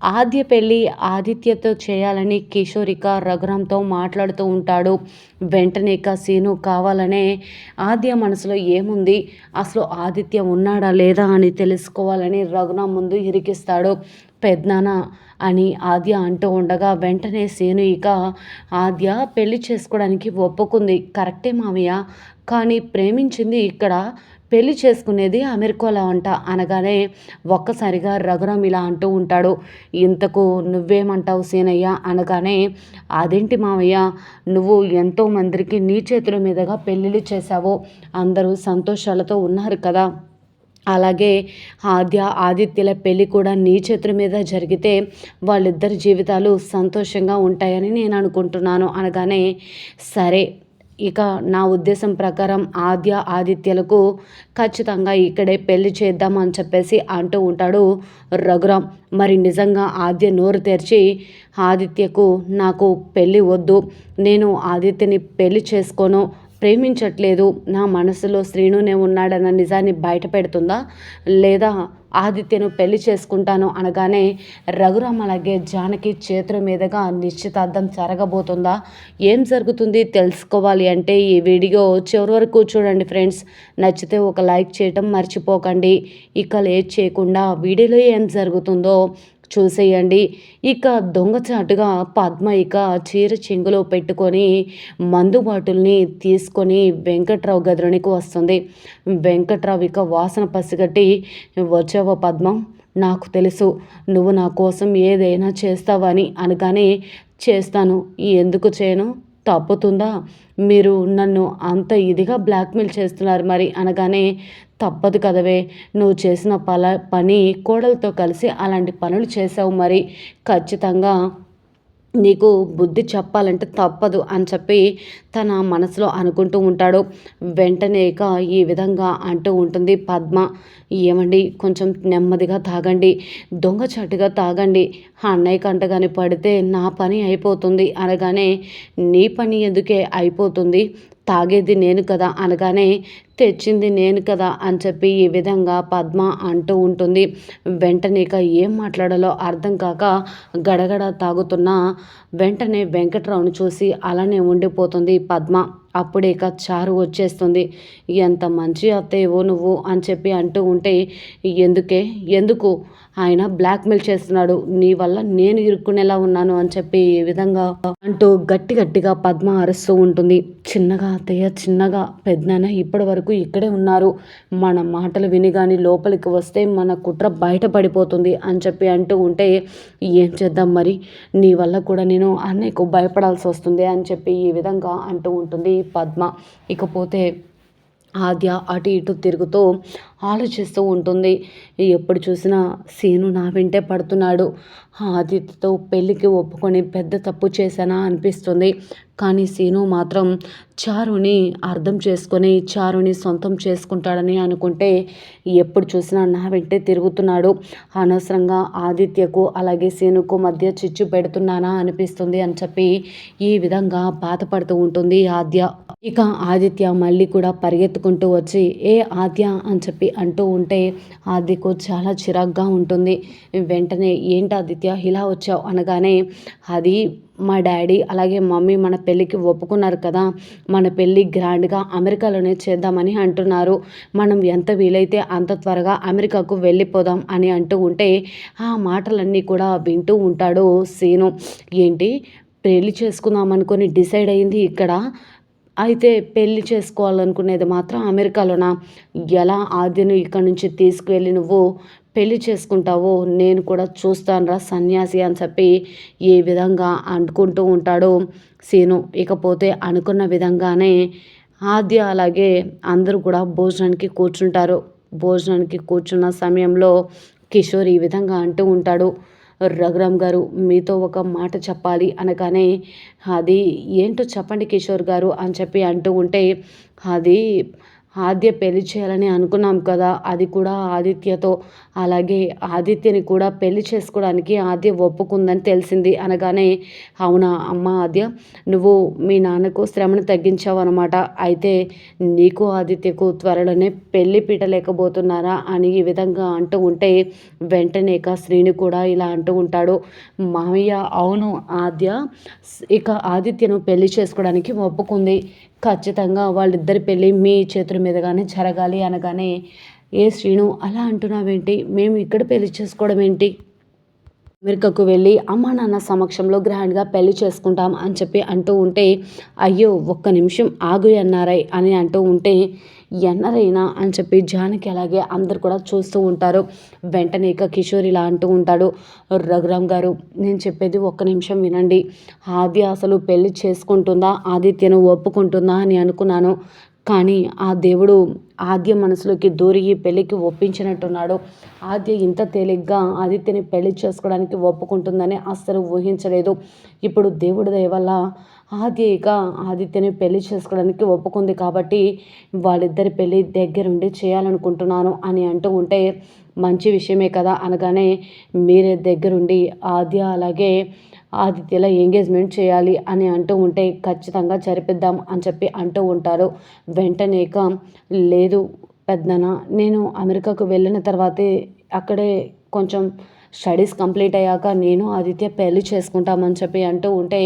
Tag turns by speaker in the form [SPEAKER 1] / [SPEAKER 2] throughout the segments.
[SPEAKER 1] ఆద్య పెళ్ళి ఆదిత్యతో చేయాలని కిషోరిక రఘురామ్తో మాట్లాడుతూ ఉంటాడు. వెంటనే ఇక సీను కావాలనే ఆద్య మనసులో ఏముంది? అసలు ఆదిత్య ఉన్నాడా లేదా అని తెలుసుకోవాలని రఘురామ్ ముందు ఇరికిస్తాడు. పెద్దనాన్న అని ఆద్య అంటూ ఉండగా వెంటనే సీను ఇక ఆద్య పెళ్ళి చేసుకోవడానికి ఒప్పుకుంది. కరెక్టే మామయ్య కానీ ప్రేమించింది ఇక్కడ పెళ్ళి చేసుకునేది అమెరికాలో అంట. అనగానే ఒక్కసారిగా రఘురామ్ ఇలా అంటూ ఉంటాడు. ఇంతకు నువ్వేమంటావు సీనయ్య? అనగానే అదేంటి మావయ్య? నువ్వు ఎంతో మందికి నీ చేతుల మీదుగా పెళ్ళిళ్ళు చేశావు. అందరూ సంతోషాలతో ఉన్నారు కదా. అలాగే ఆద్య ఆదిత్యల పెళ్ళి కూడా నీ చేతుల మీద జరిగితే వాళ్ళిద్దరి జీవితాలు సంతోషంగా ఉంటాయని నేను అనుకుంటున్నాను. అనగానే సరే ఇక నా ఉద్దేశం ప్రకారం ఆద్య ఆదిత్యలకు ఖచ్చితంగా ఇక్కడే పెళ్ళి చేద్దాం అని చెప్పేసి అంటూ ఉంటాడు రఘురామ్ మరి నిజంగా ఆద్య నోరు తెరిచి ఆదిత్యకు నాకు పెళ్ళి వద్దు నేను ఆదిత్యని పెళ్ళి చేసుకోను ప్రేమించట్లేదు నా మనసులో శ్రీనునే ఉన్నాడన్న నిజాన్ని బయట పెడుతుందా? లేదా ఆదిత్యను పెళ్ళి చేసుకుంటాను అనగానే రఘురామ్ అలాగే జానకి చేతుల మీదుగా నిశ్చితార్థం జరగబోతుందా? ఏం జరుగుతుంది తెలుసుకోవాలి అంటే ఈ వీడియో చివరి వరకు చూడండి ఫ్రెండ్స్. నచ్చితే ఒక లైక్ చేయటం మర్చిపోకండి. ఇక లేట్ చేయకుండా వీడియోలో ఏం జరుగుతుందో చూసేయండి. ఇక దొంగచాటుగా పద్మ ఇక చీర చెంగులో పెట్టుకొని మందు బాటుల్ని తీసుకొని వెంకట్రావు గదిలోనికి వస్తుంది. వెంకట్రావు ఇక వాసన పసిగట్టి వచ్చావో పద్మం? నాకు తెలుసు. నువ్వు నా కోసం ఏదైనా చేస్తావని అనగానే చేస్తాను. ఎందుకు చేయను? తప్పుతుందా? మీరు నన్ను అంత ఇదిగా బ్లాక్మెయిల్ చేస్తున్నారు మరి అనగానే తప్పదు కదవే. నువ్వు చేసిన పల పని కోడలతో కలిసి అలాంటి పనులు చేసావు మరి. ఖచ్చితంగా నీకు బుద్ధి చెప్పాలంటే తప్పదు అని చెప్పి తన మనసులో అనుకుంటూ ఉంటాడు. వెంటనే ఇక ఈ విధంగా అంటూ ఉంటుంది పద్మ. ఏమండి? కొంచెం నెమ్మదిగా తాగండి. దొంగచాటుగా తాగండి. అన్నయ్య కంటగాని పడితే నా పని అయిపోతుంది అనగానే నీ పని ఎందుకే అయిపోతుంది? తాగేది నేను కదా అనగానే తెచ్చింది నేను కదా అని చెప్పి ఈ విధంగా పద్మ అంటూ ఉంటుంది. వెంటనే ఇక ఏం మాట్లాడాలో అర్థం కాక గడగడ తాగుతున్న వెంటనే వెంకట్రావును చూసి అలానే ఉండిపోతుంది పద్మ. అప్పుడే ఇక చారు వచ్చేస్తుంది. ఎంత మంచి అత్తయ్యవో నువ్వు అని చెప్పి అంటూ ఉంటే ఎందుకే? ఎందుకు? ఆయన బ్లాక్మెయిల్ చేస్తున్నాడు. నీ వల్ల నేను ఇరుక్కునేలా ఉన్నాను అని చెప్పి ఈ విధంగా అంటూ గట్టి గట్టిగా పద్మ అరుస్తూ ఉంటుంది. చిన్నగా అత్తయ్య చిన్నగా పెద్దనాన్న ఇప్పటి వరకు ఇక్కడే ఉన్నారు. మన మాటలు విని కానీ లోపలికి వస్తే మన కుట్ర బయటపడిపోతుంది అని చెప్పి అంటూ ఉంటే ఏం చేద్దాం మరి? నీ వల్ల కూడా నేను అన్నయ్యకు భయపడాల్సి వస్తుంది అని చెప్పి ఈ విధంగా అంటూ ఉంటుంది పద్మ. ఇకపోతే ఆద్య అటు ఇటు తిరుగుతూ ఆలోచిస్తూ ఉంటుంది. ఎప్పుడు చూసినా సీను నా వెంటే పడుతున్నాడు. ఆదిత్యతో పెళ్ళికి ఒప్పుకొని పెద్ద తప్పు చేశానా అనిపిస్తుంది. కానీ సీను మాత్రం చారుని అర్థం చేసుకొని చారుని సొంతం చేసుకుంటాడని అనుకుంటే ఎప్పుడు చూసినా నా వెంటే తిరుగుతున్నాడు. అనవసరంగా ఆదిత్యకు అలాగే సీనుకు మధ్య చిచ్చు పెడుతున్నానా అనిపిస్తుంది అని చెప్పి ఈ విధంగా బాధపడుతూ ఉంటుంది ఆద్య. ఇక ఆదిత్య మళ్ళీ కూడా పరిగెత్తుకుంటూ వచ్చి ఏ ఆద్య అని చెప్పి అంటూ ఉంటే ఆదికు చాలా చిరాగ్గా ఉంటుంది. వెంటనే ఏంటి ఆదిత్య ఇలా వచ్చావు? అనగానే అది మా డాడీ అలాగే మమ్మీ మన పెళ్ళికి ఒప్పుకున్నారు కదా మన పెళ్ళి గ్రాండ్గా అమెరికాలోనే చేద్దామని అంటున్నారు. మనం ఎంత వీలైతే అంత త్వరగా అమెరికాకు వెళ్ళిపోదాం అని అంటూ ఉంటే ఆ మాటలన్నీ కూడా వింటూ ఉంటాడు సీను. ఏంటి పెళ్ళి చేసుకుందాం అనుకొని డిసైడ్ అయింది ఇక్కడ? అయితే పెళ్ళి చేసుకోవాలనుకునేది మాత్రం అమెరికాలోనా? ఎలా ఆద్యను ఇక్కడ నుంచి తీసుకువెళ్ళి నువ్వు పెళ్ళి చేసుకుంటావో నేను కూడా చూస్తానురా సన్యాసి అని చెప్పి ఏ విధంగా అనుకుంటూ ఉంటాడు సీను. ఇకపోతే అనుకున్న విధంగానే ఆద్య అలాగే అందరూ కూడా భోజనానికి కూర్చుంటారు. భోజనానికి కూర్చున్న సమయంలో కిషోర్ ఈ విధంగా అంటూ ఉంటాడు. రఘురామ్ గారు మీతో ఒక మాట చెప్పాలి అనగానే అది ఏంటో చెప్పండి కిషోర్ గారు అని చెప్పి అంటూ ఉంటే అది ఆద్య పెళ్ళి చేయాలని అనుకున్నాం కదా అది కూడా ఆదిత్యతో. అలాగే ఆదిత్యని కూడా పెళ్ళి చేసుకోవడానికి ఆద్య ఒప్పుకుందని తెలిసింది అనగానే అవునా అమ్మ ఆద్య నువ్వు మీ నాన్నకు శ్రమను తగ్గించావు అనమాట అయితే నీకు ఆదిత్యకు త్వరలోనే పెళ్ళి పీటలేకపోతున్నారా అని ఈ విధంగా అంటూ ఉంటే వెంటనే ఇక శ్రీని కూడా ఇలా అంటూ ఉంటాడు. మామయ్య అవును ఆద్య ఇక ఆదిత్యను పెళ్ళి చేసుకోవడానికి ఒప్పుకుంది. ఖచ్చితంగా వాళ్ళిద్దరి పెళ్ళి మీ చేతుల మీదగానే జరగాలి అనగానే ఏ శ్రీను అలా అంటున్నావేంటి? మేము ఇక్కడ పెళ్ళి చేసుకోవడం ఏంటి? అమెరికాకు వెళ్ళి అమ్మా నాన్న సమక్షంలో గ్రాండ్గా పెళ్ళి చేసుకుంటాం అని చెప్పి అంటూ ఉంటే అయ్యో ఒక్క నిమిషం ఆగు ఎన్నారై అని అంటూ ఉంటే ఎన్నరైనా అని చెప్పి జానకి అలాగే అందరు కూడా చూస్తూ ఉంటారు. వెంటనే ఇక కిషోర్ ఇలా అంటూ ఉంటాడు రఘురామ్ గారు నేను చెప్పేది ఒక్క నిమిషం వినండి. ఆది అసలు పెళ్ళి చేసుకుంటుందా? ఆదిత్యను ఒప్పుకుంటుందా? అని అనుకున్నాను. కానీ ఆ దేవుడు ఆద్య మనసులోకి దూరి పెళ్ళికి ఒప్పించినట్టున్నాడు. ఆద్య ఇంత తేలిగ్గా ఆదిత్యని పెళ్ళి చేసుకోవడానికి ఒప్పుకుంటుందని అస్సలు ఊహించలేదు. ఇప్పుడు దేవుడి దయ వల్ల ఆద్య ఇక ఆదిత్యని పెళ్ళి చేసుకోవడానికి ఒప్పుకుంది కాబట్టి వాళ్ళిద్దరి పెళ్ళి దగ్గరుండి చేయాలనుకుంటున్నాను అని అంటూ ఉంటే మంచి విషయమే కదా అనగానే మీరే దగ్గరుండి ఆద్య అలాగే ఆదిత్యల ఎంగేజ్మెంట్ చేయాలి అని అంటూ ఉంటే ఖచ్చితంగా జరిపిద్దాం అని చెప్పి అంటూ ఉంటారు. వెంటనేక లేదు పెద్దన నేను అమెరికాకు వెళ్ళిన తర్వాతే అక్కడే కొంచెం స్టడీస్ కంప్లీట్ అయ్యాక నేను ఆదిత్య పెళ్ళి చేసుకుంటామని చెప్పి అంటూ ఉంటే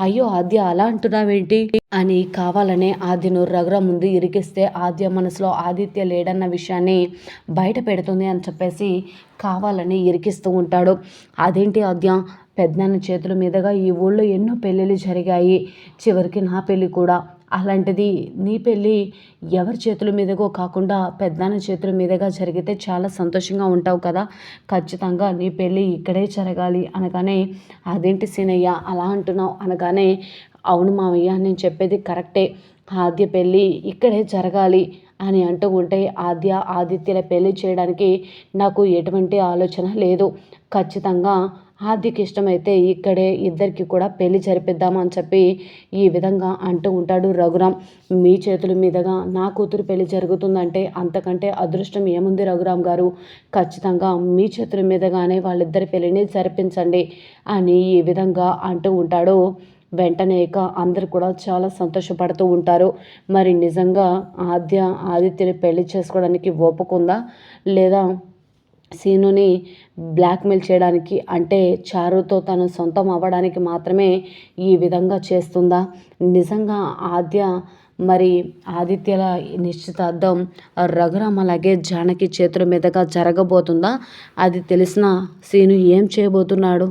[SPEAKER 1] అయ్యో ఆద్య అలా అంటున్నావేంటి? అని కావాలనే ఆద్యను రఘుర ముందు ఇరికిస్తే ఆద్య మనసులో ఆదిత్య లేడన్న విషయాన్ని బయట పెడుతుంది అని చెప్పేసి కావాలని ఇరికిస్తూ ఉంటాడు. అదేంటి ఆద్య? పెద్దనాన్న చేతుల మీదుగా ఈ ఊళ్ళో ఎన్నో పెళ్ళిళ్ళు జరిగాయి. చివరికి నా పెళ్ళి కూడా. అలాంటిది నీ పెళ్ళి ఎవరి చేతుల మీదగో కాకుండా పెద్దాన చేతుల మీదుగా జరిగితే చాలా సంతోషంగా ఉంటావు కదా. ఖచ్చితంగా నీ పెళ్ళి ఇక్కడే జరగాలి అనగానే అదేంటి సీనయ్య అలా అంటున్నావు? అనగానే అవును మావయ్య నేను చెప్పేది కరెక్టే. ఆద్య పెళ్ళి ఇక్కడే జరగాలి అని అంటూ ఉంటే ఆద్య ఆదిత్యల పెళ్ళి చేయడానికి నాకు ఎటువంటి ఆలోచన లేదు. ఖచ్చితంగా హార్దిక్ ఇష్టమైతే ఇక్కడే ఇద్దరికి కూడా పెళ్ళి జరిపిద్దామని అని చెప్పి ఈ విధంగా అంటూ ఉంటాడు రఘురామ్. మీ చేతుల మీదుగా నా కూతురు పెళ్ళి జరుగుతుందంటే అంతకంటే అదృష్టం ఏముంది రఘురామ్ గారు? ఖచ్చితంగా మీ చేతుల మీదుగానే వాళ్ళిద్దరి పెళ్ళిని జరిపించండి అని ఈ విధంగా అంటూ ఉంటాడు. వెంటనే ఇక అందరు కూడా చాలా సంతోషపడుతూ ఉంటారు. మరి నిజంగా ఆద్య ఆదిత్యని పెళ్ళి చేసుకోవడానికి ఒప్పుకుందా? లేదా సీనుని బ్లాక్మెయిల్ చేయడానికి అంటే చారుతో తను సొంతం అవ్వడానికి మాత్రమే ఈ విధంగా చేస్తుందా? నిజంగా ఆద్య మరి ఆదిత్యల నిశ్చితార్థం రఘురామ్ అలాగే జానకి చేతుల మీదుగా జరగబోతుందా? అది తెలిసిన సీను ఏం చేయబోతున్నాడు?